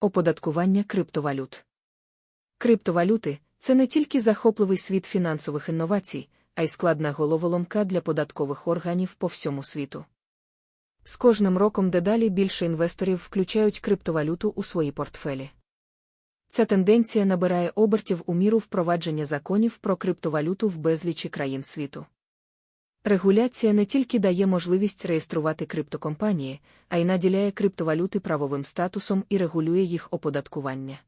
Оподаткування криптовалют. Криптовалюти це не тільки захопливий світ фінансових інновацій, а й складна головоломка для податкових органів по всьому світу. З кожним роком дедалі більше інвесторів включають криптовалюту у свої портфелі. Ця тенденція набирає обертів у міру впровадження законів про криптовалюту в безлічі країн світу. Регуляція не тільки дає можливість реєструвати криптокомпанії, а й наділяє криптовалюти правовим статусом і регулює їх оподаткування.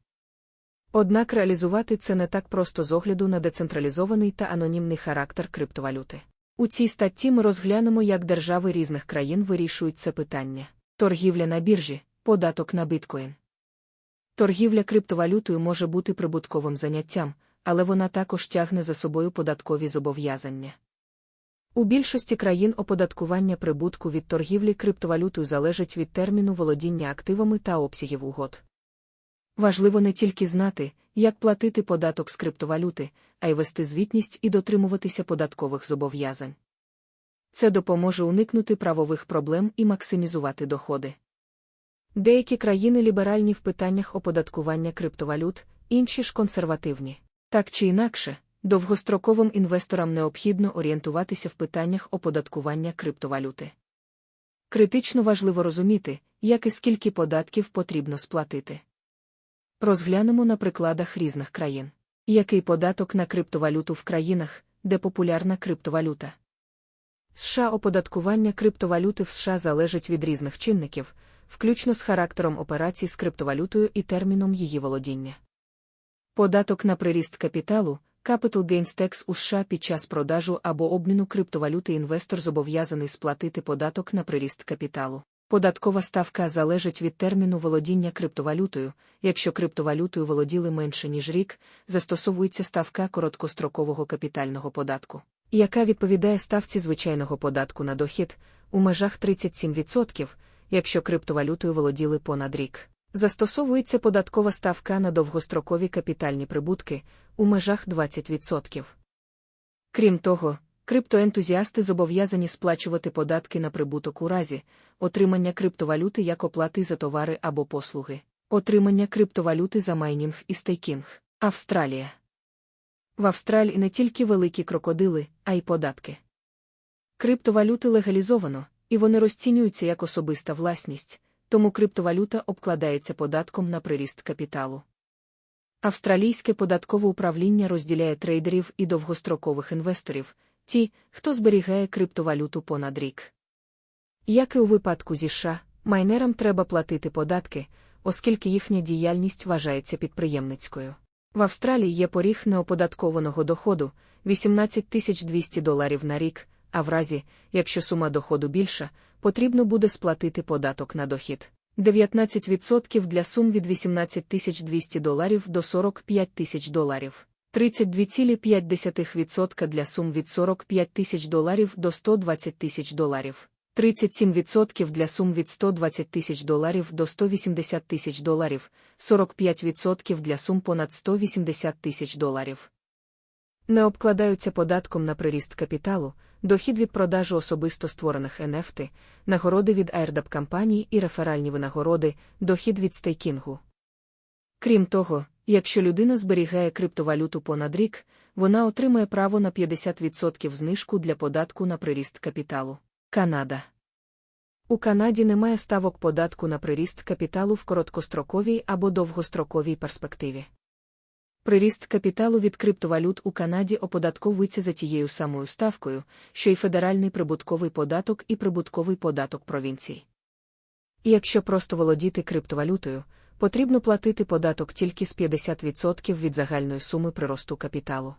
Однак реалізувати це не так просто з огляду на децентралізований та анонімний характер криптовалюти. У цій статті ми розглянемо, як держави різних країн вирішують це питання: торгівля на біржі, податок на біткоін. Торгівля криптовалютою може бути прибутковим заняттям, але вона також тягне за собою податкові зобов'язання. У більшості країн оподаткування прибутку від торгівлі криптовалютою залежить від терміну володіння активами та обсягів угод. Важливо не тільки знати, як платити податок з криптовалюти, а й вести звітність і дотримуватися податкових зобов'язань. Це допоможе уникнути правових проблем і максимізувати доходи. Деякі країни ліберальні в питаннях оподаткування криптовалют, інші ж консервативні. Так чи інакше, довгостроковим інвесторам необхідно орієнтуватися в питаннях оподаткування криптовалюти. Критично важливо розуміти, як і скільки податків потрібно сплатити. Розглянемо на прикладах різних країн. Який податок на криптовалюту в країнах, де популярна криптовалюта? США оподаткування криптовалюти в США залежить від різних чинників, включно з характером операцій з криптовалютою і терміном її володіння. Податок на приріст капіталу, Capital Gains Tax у США під час продажу або обміну криптовалюти інвестор зобов'язаний сплатити податок на приріст капіталу. Податкова ставка залежить від терміну володіння криптовалютою. Якщо криптовалютою володіли менше, ніж рік, застосовується ставка короткострокового капітального податку, яка відповідає ставці звичайного податку на дохід у межах 37%, якщо криптовалютою володіли понад рік. Застосовується податкова ставка на довгострокові капітальні прибутки у межах 20%. Крім того, Криптоентузіасти зобов'язані сплачувати податки на прибуток у разі отримання криптовалюти як оплати за товари або послуги, отримання криптовалюти за майнінг і стейкінг. Австралія. В Австралії не тільки великі крокодили, а й податки. Криптовалюти легалізовано, і вони розцінюються як особиста власність, тому криптовалюта обкладається податком на приріст капіталу. Австралійське податкове управління розділяє трейдерів і довгострокових інвесторів ті, хто зберігає криптовалюту понад рік. Як і у випадку зі США, майнерам треба платити податки, оскільки їхня діяльність вважається підприємницькою. В Австралії є поріг неоподаткованого доходу 18 200 доларів на рік, а в разі, якщо сума доходу більша, потрібно буде сплатити податок на дохід. 19% для сум від 18 200 доларів до 45 тисяч доларів. 32,5% для сум від 45 тисяч доларів до 120 тисяч доларів, 37% для сум від 120 тисяч доларів до 180 тисяч доларів, 45% для сум понад 180 тисяч доларів. Не обкладаються податком на приріст капіталу, дохід від продажу особисто створених NFT, нагороди від airdap компаній і реферальні винагороди, дохід від стейкінгу. Крім того, Якщо людина зберігає криптовалюту понад рік, вона отримає право на 50% знижку для податку на приріст капіталу. Канада. У Канаді немає ставок податку на приріст капіталу в короткостроковій або довгостроковій перспективі. Приріст капіталу від криптовалют у Канаді оподатковується за тією самою ставкою, що й федеральний прибутковий податок і прибутковий податок провінцій. І якщо просто володіти криптовалютою, потрібно платити податок тільки з 50% від загальної суми приросту капіталу.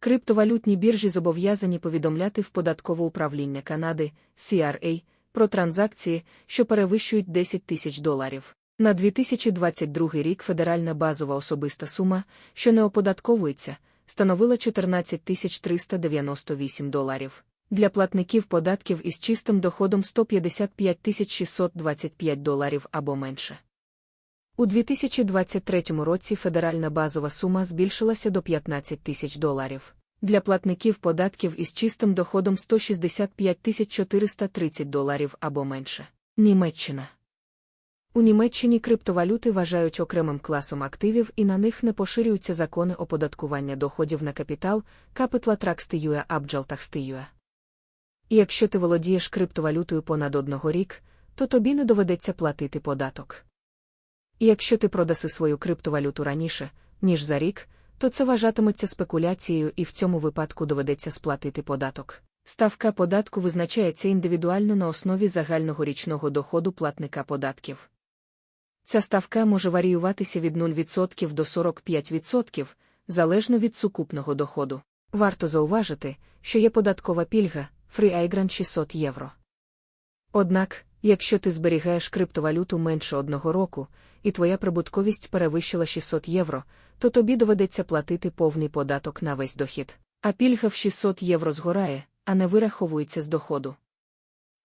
Криптовалютні біржі зобов'язані повідомляти в податкове управління Канади CRA, про транзакції, що перевищують 10 тисяч доларів. На 2022 рік федеральна базова особиста сума, що не оподатковується, становила 14 398 доларів. Для платників податків із чистим доходом 155 625 доларів або менше. У 2023 році федеральна базова сума збільшилася до 15 тисяч доларів. Для платників податків із чистим доходом 165 430 доларів або менше. Німеччина. У Німеччині криптовалюти вважають окремим класом активів і на них не поширюються закони оподаткування доходів на капітал, капитла абджалтахстиюа. І якщо ти володієш криптовалютою понад одного рік, то тобі не доведеться платити податок. Якщо ти продаси свою криптовалюту раніше, ніж за рік, то це вважатиметься спекуляцією і в цьому випадку доведеться сплатити податок. Ставка податку визначається індивідуально на основі загального річного доходу платника податків. Ця ставка може варіюватися від 0% до 45%, залежно від сукупного доходу. Варто зауважити, що є податкова пільга FreeIgrant 600 євро. Однак, якщо ти зберігаєш криптовалюту менше одного року, і твоя прибутковість перевищила 600 євро, то тобі доведеться платити повний податок на весь дохід. А пільга в 600 євро згорає, а не вираховується з доходу.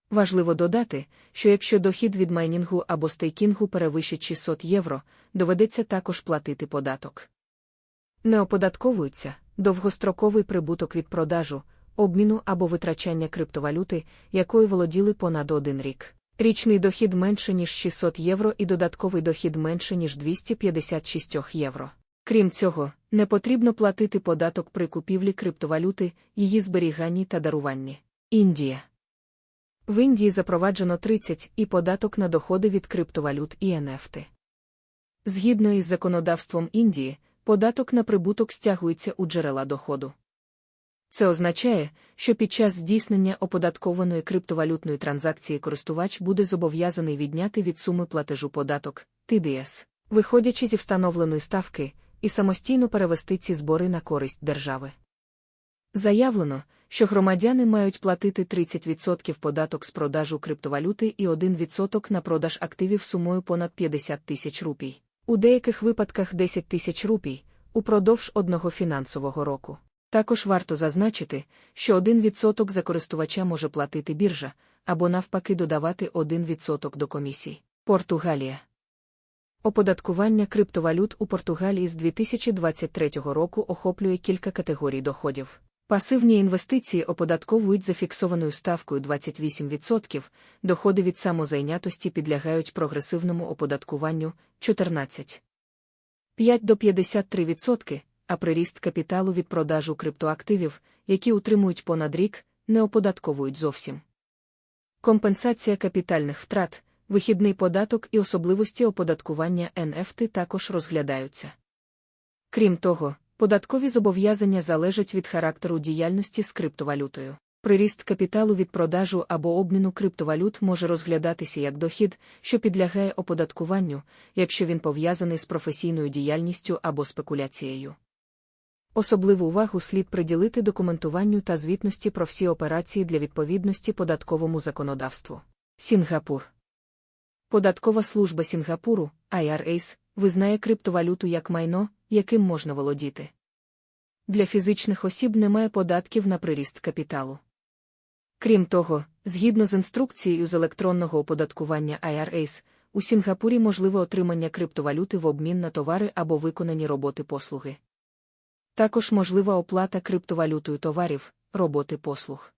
Важливо додати, що якщо дохід від майнінгу або стейкінгу перевищить 600 євро, доведеться також платити податок. Не оподатковується довгостроковий прибуток від продажу, обміну або витрачання криптовалюти, якою володіли понад один рік. Річний дохід менше, ніж 600 євро і додатковий дохід менше, ніж 256 євро. Крім цього, не потрібно платити податок при купівлі криптовалюти, її зберіганні та даруванні. Індія. В Індії запроваджено 30 і податок на доходи від криптовалют і NFT. Згідно із законодавством Індії, податок на прибуток стягується у джерела доходу. Це означає, що під час здійснення оподаткованої криптовалютної транзакції користувач буде зобов'язаний відняти від суми платежу податок ТДС, виходячи зі встановленої ставки, і самостійно перевести ці збори на користь держави. Заявлено, що громадяни мають платити 30% податок з продажу криптовалюти і 1% на продаж активів сумою понад 50 тисяч рупій, у деяких випадках 10 тисяч рупій, упродовж одного фінансового року. Також варто зазначити, що 1% за користувача може платити біржа, або навпаки додавати 1% до комісій. Португалія. Оподаткування криптовалют у Португалії з 2023 року охоплює кілька категорій доходів. Пасивні інвестиції оподатковують за фіксованою ставкою 28%, доходи від самозайнятості підлягають прогресивному оподаткуванню 14. 5 до 53%, а приріст капіталу від продажу криптоактивів, які утримують понад рік, не оподатковують зовсім. Компенсація капітальних втрат, вихідний податок і особливості оподаткування NFT також розглядаються. Крім того, податкові зобов'язання залежать від характеру діяльності з криптовалютою. Приріст капіталу від продажу або обміну криптовалют може розглядатися як дохід, що підлягає оподаткуванню, якщо він пов'язаний з професійною діяльністю або спекуляцією. Особливу увагу слід приділити документуванню та звітності про всі операції для відповідності податковому законодавству. Сінгапур. Податкова служба Сінгапуру, IRS, визнає криптовалюту як майно, яким можна володіти. Для фізичних осіб немає податків на приріст капіталу. Крім того, згідно з інструкцією з електронного оподаткування IRS, у Сінгапурі можливе отримання криптовалюти в обмін на товари або виконані роботи послуги. Також можлива оплата криптовалютою товарів, роботи послуг.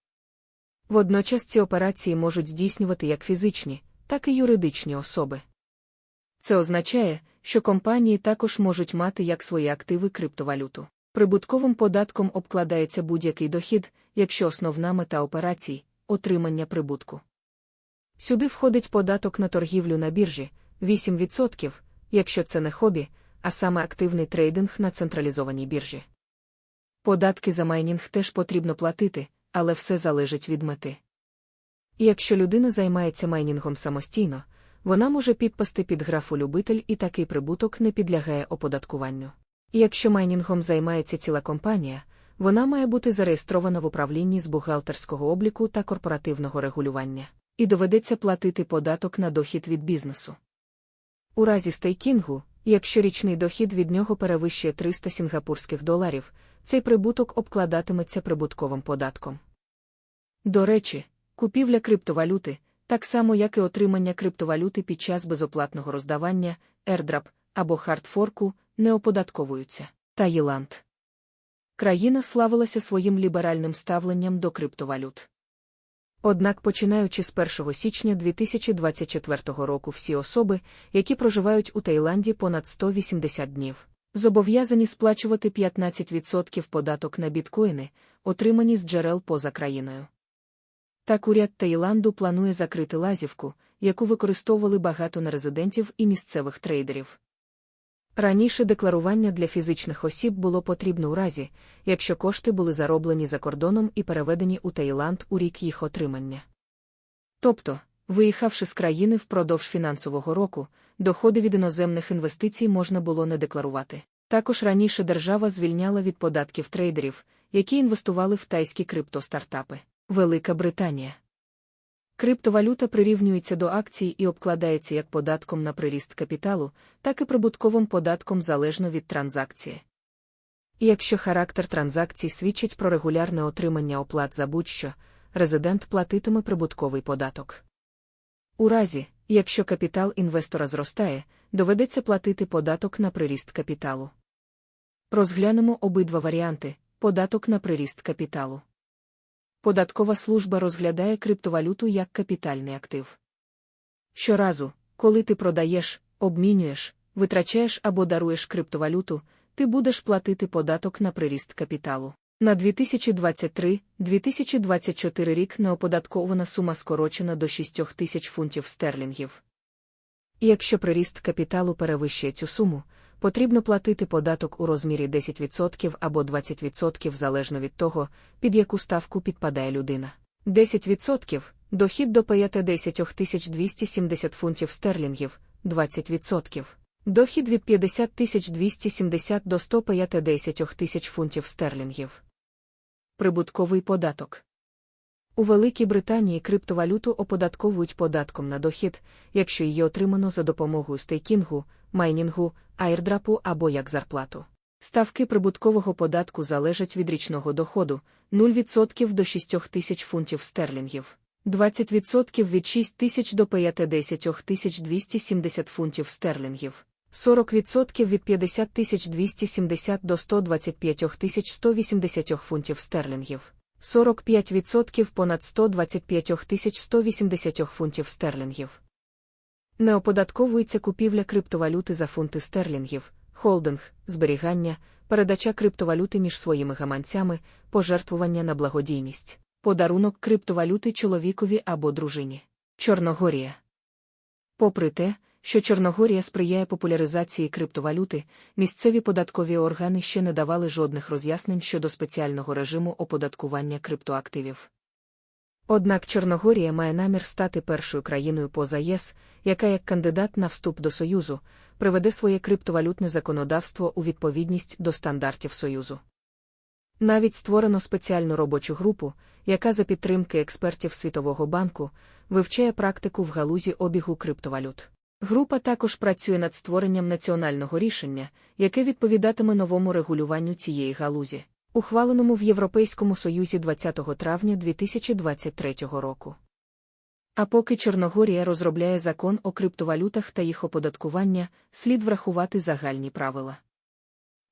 Водночас ці операції можуть здійснювати як фізичні, так і юридичні особи. Це означає, що компанії також можуть мати як свої активи криптовалюту. Прибутковим податком обкладається будь-який дохід, якщо основна мета операцій отримання прибутку. Сюди входить податок на торгівлю на біржі 8%, якщо це не хобі, а саме активний трейдинг на централізованій біржі. Податки за майнінг теж потрібно платити, але все залежить від мети. І якщо людина займається майнінгом самостійно, вона може підпасти під графу любитель і такий прибуток не підлягає оподаткуванню. Якщо майнінгом займається ціла компанія, вона має бути зареєстрована в управлінні з бухгалтерського обліку та корпоративного регулювання, і доведеться платити податок на дохід від бізнесу. У разі стейкінгу, якщо річний дохід від нього перевищує 300 сінгапурських доларів, цей прибуток обкладатиметься прибутковим податком. До речі, купівля криптовалюти, так само як і отримання криптовалюти під час безоплатного роздавання, ердрап або хардфорку, не оподатковуються. Таїланд. Країна славилася своїм ліберальним ставленням до криптовалют. Однак, починаючи з 1 січня 2024 року, всі особи, які проживають у Таїланді понад 180 днів, зобов'язані сплачувати 15% податок на біткоїни, отримані з джерел поза країною. Так уряд Таїланду планує закрити лазівку, яку використовували багато нерезидентів і місцевих трейдерів. Раніше декларування для фізичних осіб було потрібно у разі, якщо кошти були зароблені за кордоном і переведені у Таїланд у рік їх отримання. Тобто, виїхавши з країни впродовж фінансового року, доходи від іноземних інвестицій можна було не декларувати. Також раніше держава звільняла від податків трейдерів, які інвестували в тайські криптостартапи. Велика Британія. Криптовалюта прирівнюється до акцій і обкладається як податком на приріст капіталу, так і прибутковим податком залежно від транзакції. І якщо характер транзакцій свідчить про регулярне отримання оплат за будь-що, резидент платитиме прибутковий податок. У разі, якщо капітал інвестора зростає, доведеться платити податок на приріст капіталу. Розглянемо обидва варіанти податок на приріст капіталу. Податкова служба розглядає криптовалюту як капітальний актив. Щоразу, коли ти продаєш, обмінюєш, витрачаєш або даруєш криптовалюту, ти будеш платити податок на приріст капіталу. На 2023-2024 рік неоподаткована сума скорочена до 6 тисяч фунтів стерлінгів. І якщо приріст капіталу перевищує цю суму, потрібно платити податок у розмірі 10% або 20% залежно від того, під яку ставку підпадає людина. 10% дохід до 10 270 фунтів стерлінгів, 20%. Дохід від 50 270 до 110 тисяч фунтів стерлінгів. Прибутковий податок. У Великій Британії криптовалюту оподатковують податком на дохід, якщо її отримано за допомогою стейкінгу, майнінгу, айрдрапу або як зарплату. Ставки прибуткового податку залежать від річного доходу 0% до 6 тисяч фунтів стерлінгів, 20% від 6 тисяч до 50 тисяч 270 фунтів стерлінгів, 40% від 50 тисяч 270 до 125 тисяч 180 фунтів стерлінгів. 45% понад 125 тисяч 180 фунтів стерлінгів. Не оподатковується купівля криптовалюти за фунти стерлінгів, холдинг, зберігання, передача криптовалюти між своїми гаманцями, пожертвування на благодійність, подарунок криптовалюти чоловікові або дружині. Чорногорія. Попри те, що Чорногорія сприяє популяризації криптовалюти, місцеві податкові органи ще не давали жодних роз'яснень щодо спеціального режиму оподаткування криптоактивів. Однак Чорногорія має намір стати першою країною поза ЄС, яка як кандидат на вступ до Союзу приведе своє криптовалютне законодавство у відповідність до стандартів Союзу. Навіть створено спеціальну робочу групу, яка за підтримки експертів Світового банку вивчає практику в галузі обігу криптовалют. Група також працює над створенням національного рішення, яке відповідатиме новому регулюванню цієї галузі ухваленому в Європейському Союзі 20 травня 2023 року. А поки Чорногорія розробляє закон о криптовалютах та їх оподаткування, слід врахувати загальні правила.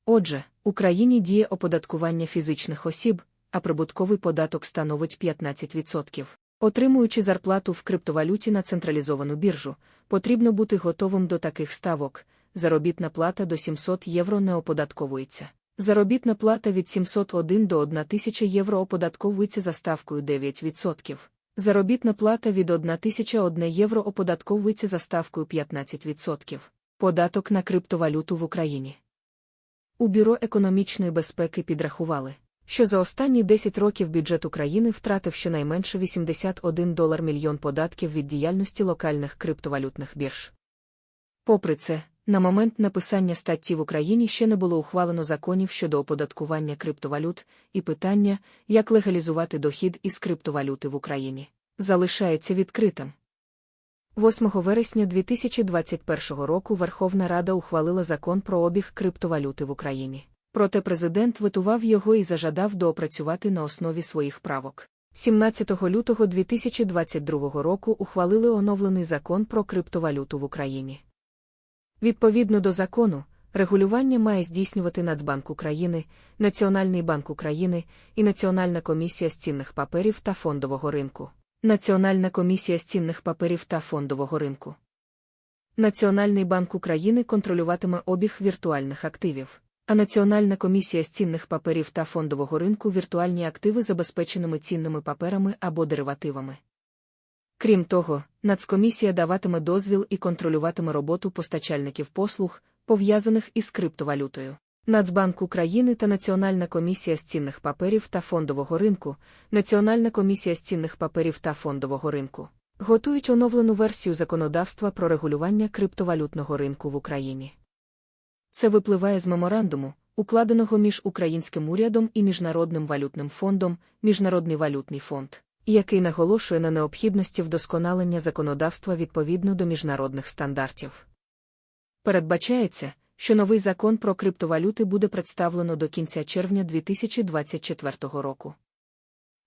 Отже, Україні діє оподаткування фізичних осіб, а прибутковий податок становить 15%. Отримуючи зарплату в криптовалюті на централізовану біржу, потрібно бути готовим до таких ставок. Заробітна плата до 700 євро не оподатковується. Заробітна плата від 701 до 1000 євро оподатковується за ставкою 9%. Заробітна плата від 1001 євро оподатковується за ставкою 15%. Податок на криптовалюту в Україні. У Бюро економічної безпеки підрахували, що за останні 10 років бюджет України втратив щонайменше 81 долар мільйон податків від діяльності локальних криптовалютних бірж. Попри це, на момент написання статті в Україні ще не було ухвалено законів щодо оподаткування криптовалют, і питання, як легалізувати дохід із криптовалюти в Україні, залишається відкритим. 8 вересня 2021 року Верховна Рада ухвалила закон про обіг криптовалюти в Україні. Проте президент витував його і зажадав доопрацювати на основі своїх правок. 17 лютого 2022 року ухвалили оновлений закон про криптовалюту в Україні. Відповідно до закону, регулювання має здійснювати Нацбанк України, Національний банк України і Національна комісія з цінних паперів та фондового ринку. Національна комісія з цінних паперів та фондового ринку. Національний банк України контролюватиме обіг віртуальних активів, а Національна комісія з цінних паперів та фондового ринку віртуальні активи забезпеченими цінними паперами або деривативами. Крім того, Нацкомісія даватиме дозвіл і контролюватиме роботу постачальників послуг, пов'язаних із криптовалютою. Нацбанк України та Національна комісія з цінних паперів та фондового ринку, Національна комісія з цінних паперів та фондового ринку готують оновлену версію законодавства про регулювання криптовалютного ринку в Україні. Це випливає з меморандуму, укладеного між українським урядом і Міжнародним валютним фондом, Міжнародний валютний фонд, який наголошує на необхідності вдосконалення законодавства відповідно до міжнародних стандартів. Передбачається, що новий закон про криптовалюти буде представлено до кінця червня 2024 року.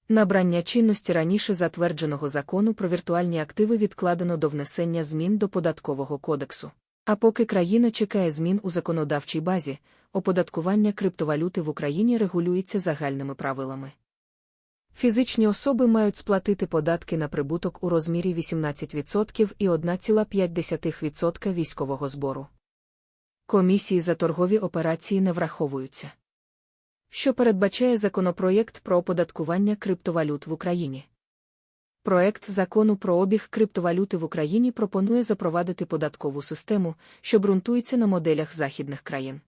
Набрання чинності раніше затвердженого закону про віртуальні активи відкладено до внесення змін до податкового кодексу. А поки країна чекає змін у законодавчій базі, оподаткування криптовалюти в Україні регулюється загальними правилами. Фізичні особи мають сплатити податки на прибуток у розмірі 18% і 1,5% військового збору. Комісії за торгові операції не враховуються. Що передбачає законопроєкт про оподаткування криптовалют в Україні? Проект закону про обіг криптовалюти в Україні пропонує запровадити податкову систему, що ґрунтується на моделях західних країн.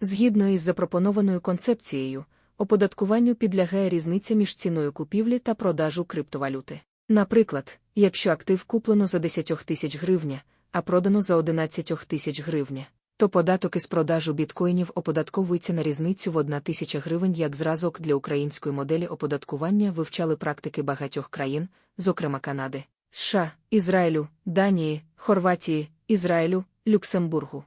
Згідно із запропонованою концепцією, оподаткуванню підлягає різниця між ціною купівлі та продажу криптовалюти. Наприклад, якщо актив куплено за 10 тисяч гривня, а продано за 11 тисяч гривня, то податок із продажу біткоїнів оподатковується на різницю в 1 тисяча гривень як зразок для української моделі оподаткування вивчали практики багатьох країн, зокрема Канади, США, Ізраїлю, Данії, Хорватії, Ізраїлю, Люксембургу.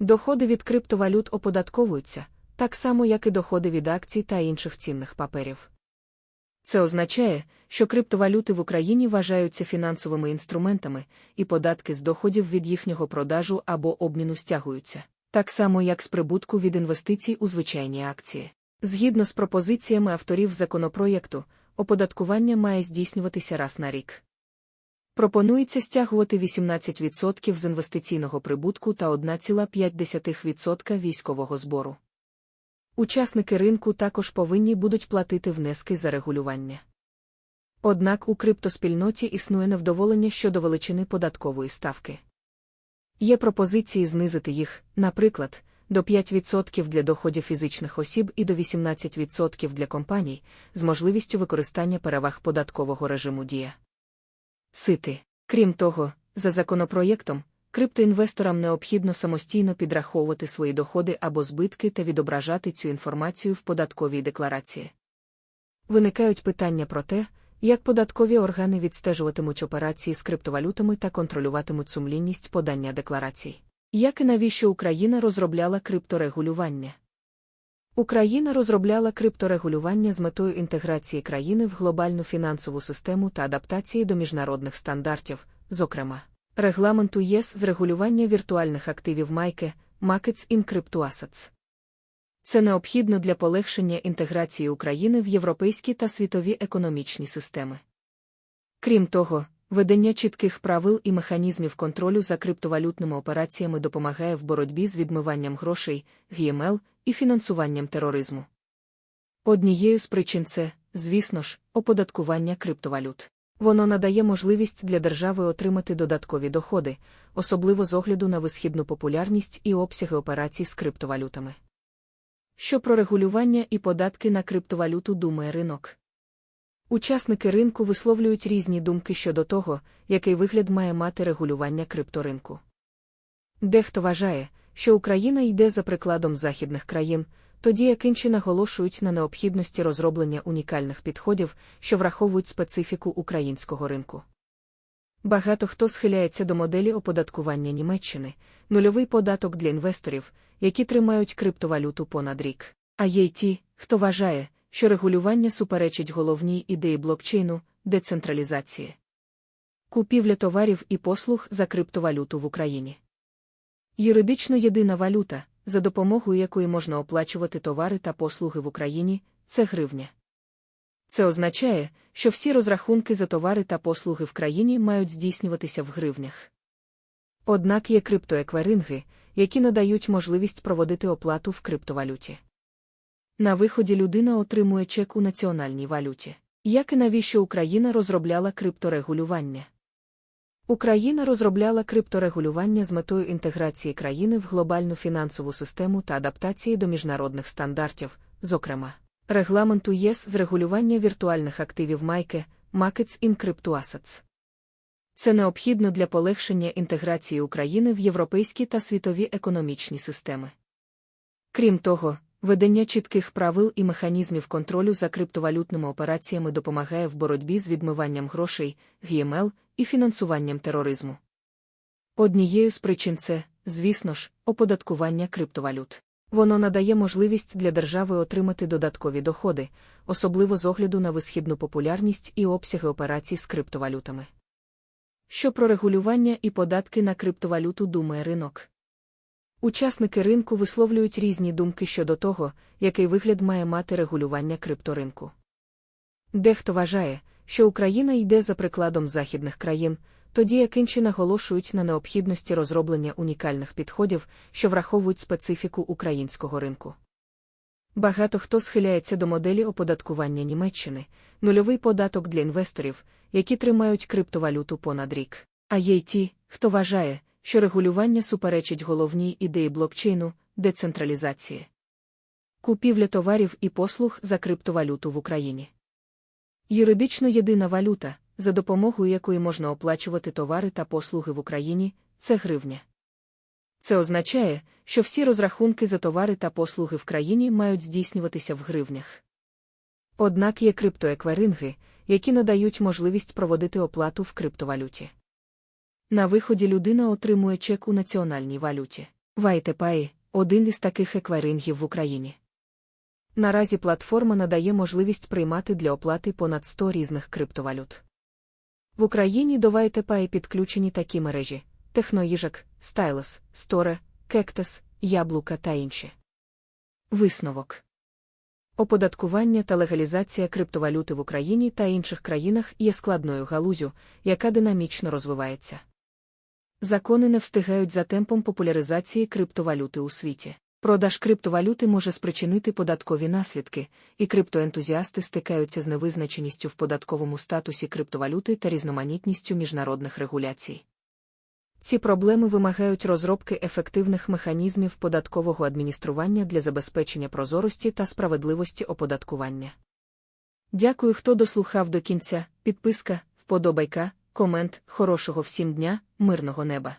Доходи від криптовалют оподатковуються, так само як і доходи від акцій та інших цінних паперів. Це означає, що криптовалюти в Україні вважаються фінансовими інструментами, і податки з доходів від їхнього продажу або обміну стягуються, так само як з прибутку від інвестицій у звичайні акції. Згідно з пропозиціями авторів законопроєкту, оподаткування має здійснюватися раз на рік. Пропонується стягувати 18% з інвестиційного прибутку та 1,5% військового збору. Учасники ринку також повинні будуть платити внески за регулювання. Однак у криптоспільноті існує невдоволення щодо величини податкової ставки. Є пропозиції знизити їх, наприклад, до 5% для доходів фізичних осіб і до 18% для компаній, з можливістю використання переваг податкового режиму дія. Сити. Крім того, за законопроєктом, Криптоінвесторам необхідно самостійно підраховувати свої доходи або збитки та відображати цю інформацію в податковій декларації. Виникають питання про те, як податкові органи відстежуватимуть операції з криптовалютами та контролюватимуть сумлінність подання декларацій. Як і навіщо Україна розробляла крипторегулювання? Україна розробляла крипторегулювання з метою інтеграції країни в глобальну фінансову систему та адаптації до міжнародних стандартів, зокрема. Регламенту ЄС з регулювання віртуальних активів майки Markets in Crypto. Це необхідно для полегшення інтеграції України в європейські та світові економічні системи. Крім того, ведення чітких правил і механізмів контролю за криптовалютними операціями допомагає в боротьбі з відмиванням грошей, ГМЛ і фінансуванням тероризму. Однією з причин це, звісно ж, оподаткування криптовалют. Воно надає можливість для держави отримати додаткові доходи, особливо з огляду на висхідну популярність і обсяги операцій з криптовалютами. Що про регулювання і податки на криптовалюту думає ринок? Учасники ринку висловлюють різні думки щодо того, який вигляд має мати регулювання крипторинку. Дехто вважає, що Україна йде за прикладом західних країн тоді як інші наголошують на необхідності розроблення унікальних підходів, що враховують специфіку українського ринку. Багато хто схиляється до моделі оподаткування Німеччини, нульовий податок для інвесторів, які тримають криптовалюту понад рік. А є й ті, хто вважає, що регулювання суперечить головній ідеї блокчейну децентралізації. Купівля товарів і послуг за криптовалюту в Україні. Юридично єдина валюта, за допомогою якої можна оплачувати товари та послуги в Україні, це гривня. Це означає, що всі розрахунки за товари та послуги в країні мають здійснюватися в гривнях. Однак є криптоеквайринги, які надають можливість проводити оплату в криптовалюті. На виході людина отримує чек у національній валюті. Як і навіщо Україна розробляла крипторегулювання? Україна розробляла крипторегулювання з метою інтеграції країни в глобальну фінансову систему та адаптації до міжнародних стандартів, зокрема, регламенту ЄС з регулювання віртуальних активів Майке, Markets in Crypto Assets. Це необхідно для полегшення інтеграції України в європейські та світові економічні системи. Крім того, Ведення чітких правил і механізмів контролю за криптовалютними операціями допомагає в боротьбі з відмиванням грошей, ГМЛ і фінансуванням тероризму. Однією з причин це, звісно ж, оподаткування криптовалют. Воно надає можливість для держави отримати додаткові доходи, особливо з огляду на висхідну популярність і обсяги операцій з криптовалютами. Що про регулювання і податки на криптовалюту думає ринок? Учасники ринку висловлюють різні думки щодо того, який вигляд має мати регулювання крипторинку. Дехто вважає, що Україна йде за прикладом західних країн, тоді як інші наголошують на необхідності розроблення унікальних підходів, що враховують специфіку українського ринку. Багато хто схиляється до моделі оподаткування Німеччини, нульовий податок для інвесторів, які тримають криптовалюту понад рік. А є й ті, хто вважає, що регулювання суперечить головній ідеї блокчейну децентралізації. Купівля товарів і послуг за криптовалюту в Україні. Юридично єдина валюта, за допомогою якої можна оплачувати товари та послуги в Україні, це гривня. Це означає, що всі розрахунки за товари та послуги в країні мають здійснюватися в гривнях. Однак є криптоеквайринги, які надають можливість проводити оплату в криптовалюті. На виході людина отримує чек у національній валюті. Вайтепаї один із таких еквайрингів в Україні. Наразі платформа надає можливість приймати для оплати понад 100 різних криптовалют. В Україні до Вайтепаї підключені такі мережі: Техноїжак, Стайлес, Сторе, Кектес, Яблука та інші. Висновок Оподаткування та легалізація криптовалюти в Україні та інших країнах є складною галузю, яка динамічно розвивається. Закони не встигають за темпом популяризації криптовалюти у світі. Продаж криптовалюти може спричинити податкові наслідки, і криптоентузіасти стикаються з невизначеністю в податковому статусі криптовалюти та різноманітністю міжнародних регуляцій. Ці проблеми вимагають розробки ефективних механізмів податкового адміністрування для забезпечення прозорості та справедливості оподаткування. Дякую, хто дослухав до кінця. Підписка, вподобайка комент, хорошого всім дня, мирного неба.